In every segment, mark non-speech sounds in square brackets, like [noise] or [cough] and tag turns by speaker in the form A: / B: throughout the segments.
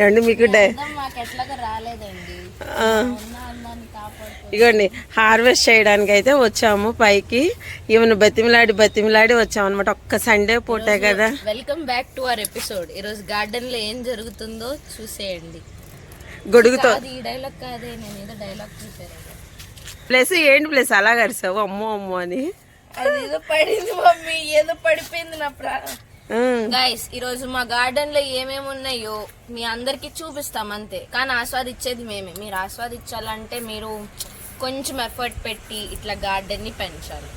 A: ఏమండి మీకు ఇగోండి హార్వెస్ట్ చేయడానికి అయితే వచ్చాము పైకి. ఈమెను బతిమిలాడి బతిమిలాడి వచ్చాము అనమాట ఒక్క సండే పూటే కదా.
B: Welcome back to our episode. ఈరోజు గార్డెన్లో ఏం జరుగుతుందో చూసేయండి.
A: గొడుగుతో
B: ఈ డైలాగ్ కాదే నేను ఏదో డైలాగ్ ప్రిపేర్
A: ప్లస్ ఏంటి ప్లస్? అలా కరిసావు అమ్మో అమ్మో అని.
B: అది ఏదో పడింది మమ్మీ ఏదో పడిపోయింది నా ప్రా
A: ఉమ్,
B: గైస్ ఈ రోజు మా గార్డెన్లో ఏమేమి ఉన్నాయో మీ అందరికి చూపిస్తాం అంతే. కానీ ఆస్వాదించేది మేమే. మీరు ఆస్వాదించాలంటే మీరు కొంచెం ఎఫర్ట్ పెట్టి ఇట్లా గార్డెన్ని పెంచాలి.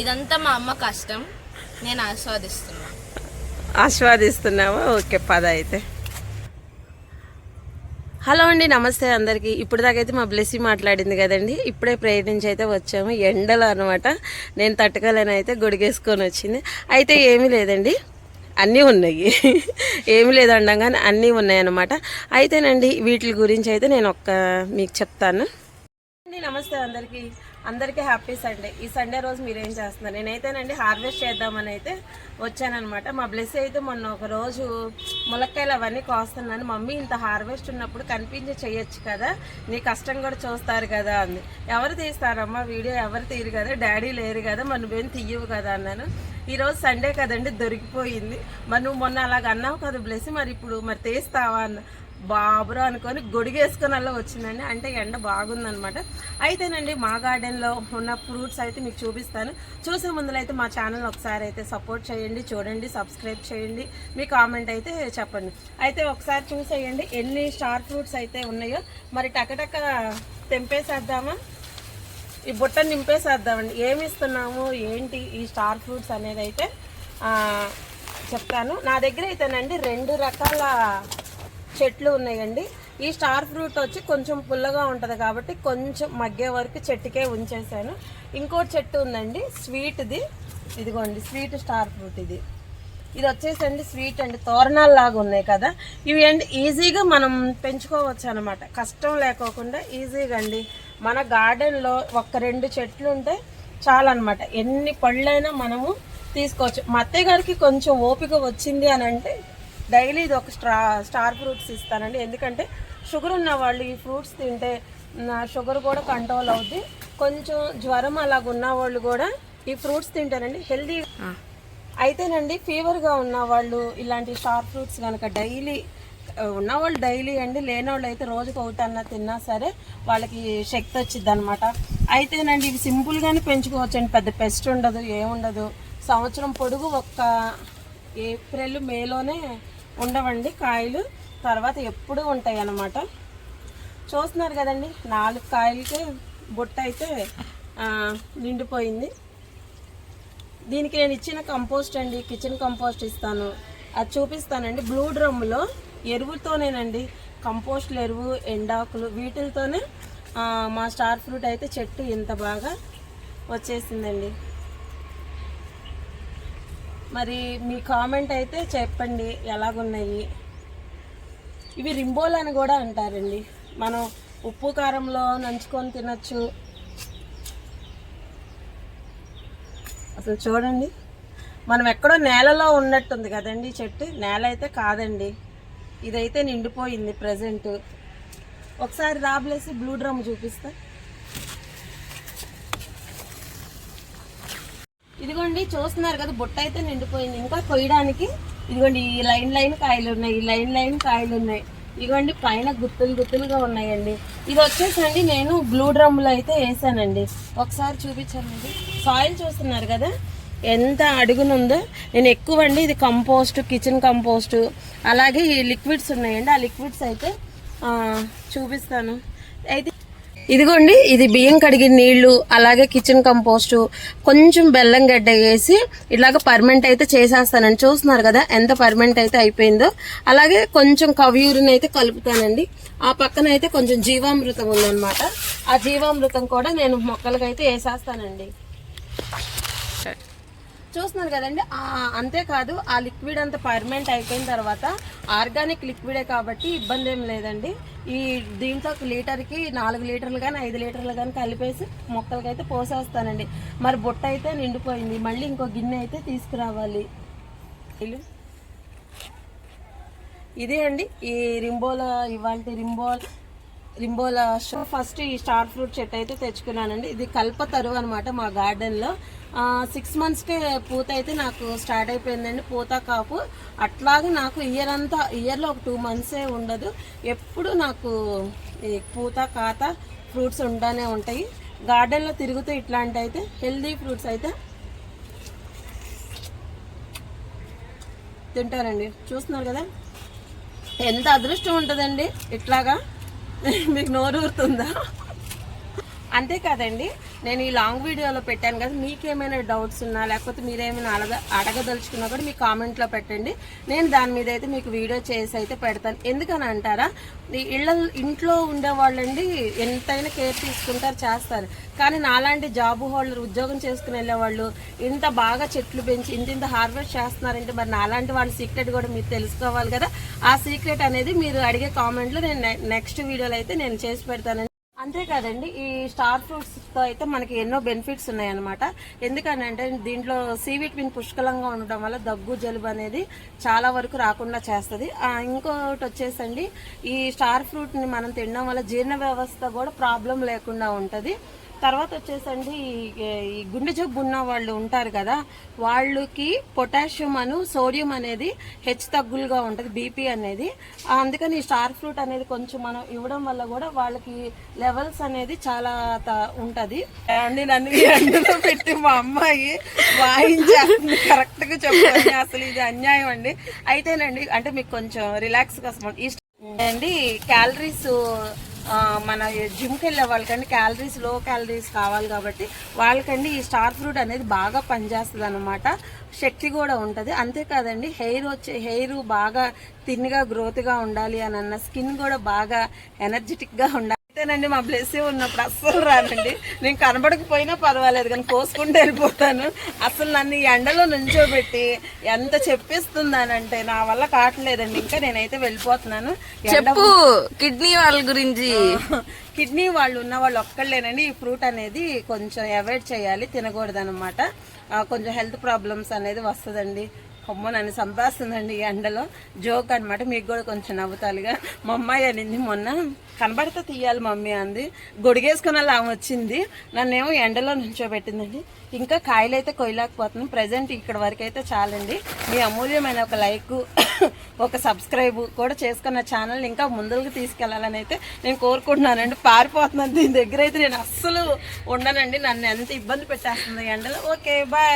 B: ఇదంతా మా అమ్మ కష్టం. నేను ఆస్వాదిస్తున్నా.
A: ఆస్వాదిస్తున్నావా? ఓకే పద అయితే. హలో అండి నమస్తే అందరికీ. ఇప్పుడు దాకైతే మా బ్లెస్సీ మాట్లాడింది కదండి. ఇప్పుడే ప్రేయర్ నుంచి అయితే వచ్చాము. ఎండలో అనమాట నేను తట్టుకోలేని అయితే గొడిగేసుకొని వచ్చింది. అయితే ఏమీ లేదండి. అన్నీ ఉన్నాయి. ఏమి లేదండం కానీ అన్నీ ఉన్నాయన్నమాట. అయితేనండి వీటి గురించి అయితే నేను ఒక్క మీకు చెప్తాను. నమస్తే అందరికీ. అందరికీ హ్యాపీ సండే. ఈ సండే రోజు మీరు ఏం చేస్తున్నారు? నేనైతేనండి హార్వెస్ట్ చేద్దామని అయితే వచ్చానమాట మా బ్లెస్ అయితే మొన్న ఒక రోజు ములక్కాయలు అవన్నీ కోస్తున్నాను. మమ్మీ ఇంత హార్వెస్ట్ ఉన్నప్పుడు కనిపించి చేయొచ్చు కదా నీ కష్టం కూడా చూస్తారు కదా అంది. ఎవరు తీస్తారమ్మా? వీడియో ఎవరు తీరు కదా డాడీ లేరు కదా మరి నువ్వేం తీయవు కదా అన్నాను. ఈరోజు సండే కదండి దొరికిపోయింది. మరి నువ్వు మొన్న అలాగ అన్నావు కదా బ్లెస్ మరి ఇప్పుడు మరి తీస్తావా అన్న. బాబురా అనుకొని గొడిగేసుకొని అలా వచ్చిందండి. అంటే ఎండ బాగుందనమాట అయితేనండి మా గార్డెన్లో ఉన్న ఫ్రూట్స్ అయితే మీకు చూపిస్తాను. చూసే ముందులైతే మా ఛానల్ ఒకసారి అయితే సపోర్ట్ చేయండి చూడండి సబ్స్క్రైబ్ చేయండి. మీ కామెంట్ అయితే చెప్పండి. అయితే ఒకసారి చూసేయండి ఎన్ని స్టార్ ఫ్రూట్స్ అయితే ఉన్నాయో. మరి టకటక తెంపేసేద్దామా? ఈ బుట్ట నింపేసేద్దామండి. ఏమి ఇస్తున్నాము? ఏంటి ఈ స్టార్ ఫ్రూట్స్ అనేది అయితే చెప్తాను. నా దగ్గర అయితేనండి రెండు రకాల చెట్లు ఉన్నాయండి. ఈ స్టార్ ఫ్రూట్ వచ్చి కొంచెం పుల్లగా ఉంటుంది కాబట్టి కొంచెం మగ్గే వరకు చెట్టుకే ఉంచేసాను. ఇంకో చెట్టు ఉందండి స్వీట్ది. ఇదిగోండి స్వీట్ స్టార్ ఫ్రూట్ ఇది. ఇది వచ్చేసండి స్వీట్ అండి తోరణాలు లాగా ఉన్నాయి కదా. ఇవి అండి ఈజీగా మనం పెంచుకోవచ్చు అనమాట కష్టం లేకోకుండా ఈజీగా అండి. మన గార్డెన్లో ఒక రెండు చెట్లు ఉంటే చాలన్నమాట. ఎన్ని పళ్ళైనా మనము తీసుకోవచ్చు. మా అత్తయ్య గారికి కొంచెం ఓపిక వచ్చింది అని అంటే డైలీ ఇది ఒక స్టా స్టార్ ఫ్రూట్స్ ఇస్తానండి. ఎందుకంటే షుగర్ ఉన్న వాళ్ళు ఈ ఫ్రూట్స్ తింటే నా షుగర్ కూడా కంట్రోల్ అవుద్ది. కొంచెం జ్వరం అలాగ ఉన్న వాళ్ళు కూడా ఈ ఫ్రూట్స్ తింటారండి. హెల్దీ అయితేనండి ఫీవర్గా ఉన్న వాళ్ళు ఇలాంటి స్టార్ ఫ్రూట్స్ కనుక డైలీ ఉన్నవాళ్ళు డైలీ అండి లేనోళ్ళు అయితే రోజుకి ఒకటి అన్న తిన్నా సరే వాళ్ళకి శక్తి వచ్చింది అనమాట అయితేనండి ఇవి సింపుల్గానే పెంచుకోవచ్చండి. పెద్ద పెస్ట్ ఉండదు ఏముండదు. సంవత్సరం పొడుగు ఒక్క ఏప్రిల్ మేలోనే ఉండవండి. కాయలు తర్వాత ఎప్పుడూ ఉంటాయి అన్నమాట చూస్తున్నారు కదండి నాలుగు కాయలకే బుట్ట అయితే నిండిపోయింది. దీనికి నేను ఇచ్చిన కంపోస్ట్ అండి కిచెన్ కంపోస్ట్ ఇస్తాను. అది చూపిస్తానండి. బ్లూ డ్రమ్లో ఎరువుతోనేనండి కంపోస్ట్లు ఎరువు ఎండాకులు వీటితోనే మా స్టార్ ఫ్రూట్ అయితే చెట్టు ఇంత బాగా వచ్చేసిందండి. మరి మీ కామెంట్ అయితే చెప్పండి ఎలాగున్నాయి? ఇవి రింబోల్ అని కూడా అంటారండి. మనం ఉప్పు కారంలో నంచుకొని తినచ్చు. అసలు చూడండి మనం ఎక్కడో నేలలో ఉన్నట్టుంది కదండి చెట్టు. నేల అయితే కాదండి. ఇదైతే నిండిపోయింది ప్రజెంట్ ఒకసారి రాబలేసి బ్లూ డ్రమ్ చూపిస్తా. ఇదిగోండి చూస్తున్నారు కదా బుట్ట అయితే నిండిపోయింది. ఇంకా కొయ్యడానికి ఇదిగోండి ఈ లైన్ లైన్ కాయలు ఉన్నాయి ఈ లైన్ లైన్ కాయలు ఉన్నాయి. ఇదిగోండి పైన గుత్తులు గుత్తులుగా ఉన్నాయండి. ఇది వచ్చేసండి నేను బ్లూ డ్రమ్లో అయితే వేసానండి. ఒకసారి చూపించానండి సాయిల్ చూస్తున్నారు కదా ఎంత అడుగునుందో. నేను ఎక్కువ అండి ఇది కంపోస్ట్ కిచెన్ కంపోస్ట్ అలాగే ఈ లిక్విడ్స్ ఉన్నాయండి. ఆ లిక్విడ్స్ అయితే చూపిస్తాను. అయితే ఇదిగోండి ఇది బియ్యం కడిగిన నీళ్ళు అలాగే కిచెన్ కంపోస్ట్ కొంచెం బెల్లం గడ్డ వేసి ఇలాగ పర్మెంట్ అయితే చేసేస్తానండి. చూస్తున్నారు కదా ఎంత పర్మెంట్ అయితే అయిపోయిందో. అలాగే కొంచెం కవ్యూరిని అయితే కలుపుతానండి. ఆ పక్కన అయితే కొంచెం జీవామృతం ఉందన్నమాట. ఆ జీవామృతం కూడా నేను మొక్కలకైతే వేసేస్తానండి. చూస్తున్నారు కదండి అంతేకాదు ఆ లిక్విడ్ అంతా పర్మనెంట్ అయిపోయిన తర్వాత ఆర్గానిక్ లిక్విడే కాబట్టి ఇబ్బంది ఏం లేదండి. ఈ దీంట్లో ఒక లీటర్కి నాలుగు లీటర్లు కానీ ఐదు లీటర్లు కానీ కలిపేసి మొక్కలకైతే పోసేస్తానండి. మరి బుట్ట అయితే నిండిపోయింది. మళ్ళీ ఇంకో గిన్నె అయితే తీసుకురావాలి. ఇల్లు. ఇదే అండి ఈ రింబోలా ఇవాళ రింబోల్ రింబోలా షో. ఫస్ట్ ఈ స్టార్ ఫ్రూట్ చెట్టు అయితే తెచ్చుకున్నానండి. ఇది కల్పతరు అనమాట మా గార్డెన్లో. సిక్స్ మంత్స్కే పూత అయితే నాకు స్టార్ట్ అయిపోయిందండి. పూత కాపు. అట్లాగే నాకు ఇయర్ అంతా ఇయర్లో ఒక టూ మంత్సే ఉండదు. ఎప్పుడు నాకు ఈ పూత కాత ఫ్రూట్స్ ఉండనే ఉంటాయి. గార్డెన్లో తిరుగుతూ ఇట్లాంటి అయితే హెల్దీ ఫ్రూట్స్ అయితే తింటారండి. చూస్తున్నారు కదా? ఎంత అదృష్టం ఉంటుందండి ఇట్లాగా. మీకు నోరు నోరూరుతుందా అంతేకాదండి నేను ఈ లాంగ్ వీడియోలో పెట్టాను కదా మీకేమైనా డౌట్స్ ఉన్నా లేకపోతే మీరేమైనా అడగ అడగదలుచుకున్నా కూడా మీ కామెంట్లో పెట్టండి. నేను దాని మీద అయితే మీకు వీడియో చేసి అయితే పెడతాను. ఎందుకని అంటారా? ఇళ్ళ ఇంట్లో ఉండేవాళ్ళండి ఎంతైనా కేర్ తీసుకుంటారు చేస్తారు. కానీ నాలాంటి జాబ్ హోల్డర్ ఉద్యోగం చేసుకుని వెళ్ళేవాళ్ళు ఇంత బాగా చెట్లు పెంచి ఇంత ఇంత హార్వెస్ట్ చేస్తున్నారంటే మరి నాలాంటి వాళ్ళ సీక్రెట్ కూడా మీరు తెలుసుకోవాలి కదా. ఆ సీక్రెట్ అనేది మీరు అడిగే కామెంట్లో నేను నెక్స్ట్ వీడియోలో అయితే నేను చేసి పెడతానండి. అంతేకాదండి ఈ స్టార్ ఫ్రూట్స్తో అయితే మనకి ఎన్నో బెనిఫిట్స్ ఉన్నాయన్నమాట. ఎందుకనంటే దీంట్లో సి విటమిన్ పుష్కలంగా ఉండడం వల్ల దగ్గు జలుబు అనేది చాలా వరకు రాకుండా చేస్తుంది. ఇంకోటి వచ్చేసండి ఈ స్టార్ ఫ్రూట్ని మనం తినడం వల్ల జీర్ణ వ్యవస్థ కూడా ప్రాబ్లం లేకుండా ఉంటుంది. తర్వాత వచ్చేసండి ఈ- ఈ గుండె జబ్బు ఉన్న వాళ్ళు ఉంటారు కదా వాళ్ళకి పొటాషియం అను సోడియం అనేది హెచ్ తగ్గులుగా ఉంటుంది బీపీ అనేది. అందుకని ఈ స్టార్ ఫ్రూట్ అనేది కొంచెం మనం ఇవ్వడం వల్ల కూడా వాళ్ళకి లెవెల్స్ అనేది చాలా ఉంటుంది. అండి నన్ను ఎండలో పెట్టి మా అమ్మాయి వాయించేస్తుంది. కరెక్ట్గా చెప్పండి అసలు ఇది అన్యాయం అండి. అయితేనండి అంటే మీకు కొంచెం రిలాక్స్ కోసం ఈ అండి క్యాలరీస్ మన జిమ్కి వెళ్ళే వాళ్ళకండి క్యాలరీస్లో క్యాలరీస్ కావాలి కాబట్టి వాళ్ళకండి ఈ స్టార్ ఫ్రూట్ అనేది బాగా పనిచేస్తుంది అనమాట శక్తి కూడా ఉంటుంది. అంతేకాదండి హెయిర్ వచ్చే హెయిర్ బాగా తిన్గా గ్రోత్గా ఉండాలి అని అన్న స్కిన్ కూడా బాగా ఎనర్జెటిక్గా ఉండాలి. అంతేనండి మా బ్లెస్ ఉన్నప్పుడు అస్సలు రానండి. నేను కనబడకపోయినా పర్వాలేదు కానీ కోసుకుంటూ వెళ్ళిపోతాను. అసలు నన్ను ఈ ఎండలో నుంచోబెట్టి ఎంత చెప్పిస్తుందానంటే నా వల్ల కావట్లేదండి. ఇంకా నేనైతే వెళ్ళిపోతున్నాను.
B: చెప్పు కిడ్నీ వాళ్ళ గురించి.
A: కిడ్నీ వాళ్ళు ఉన్న వాళ్ళు ఒక్కళ్ళేనండి. ఈ ఫ్రూట్ అనేది కొంచెం అవాయిడ్ చేయాలి తినకూడదు అనమాట కొంచెం హెల్త్ ప్రాబ్లమ్స్ అనేది వస్తుందండి. అమ్మో నన్ను సంపాస్తుందండి ఈ ఎండలో. జోక్ అనమాట మీకు కూడా కొంచెం నవ్వుతాలుగా. మా అమ్మాయి అనింది మొన్న కనబడితే తీయాలి మమ్మీ అంది. గొడిగేసుకుని అలా వచ్చింది. నన్నేమో ఎండలో నుంచోబెట్టిందండి. ఇంకా కాయలు అయితే కొయ్యలేకపోతున్నాం. ప్రజెంట్ ఇక్కడ వరకు అయితే చాలండి. మీ అమూల్యమైన ఒక లైక్ [coughs] ఒక సబ్స్క్రైబ్ కూడా చేసుకున్న ఛానల్ ఇంకా ముందుకు తీసుకెళ్ళాలని అయితే నేను కోరుకుంటున్నానండి. పారిపోతున్నాను. దీని దగ్గర అయితే నేను అస్సలు ఉండనండి. నన్ను ఎంత ఇబ్బంది పెట్టేస్తుంది ఎండలో. Okay bye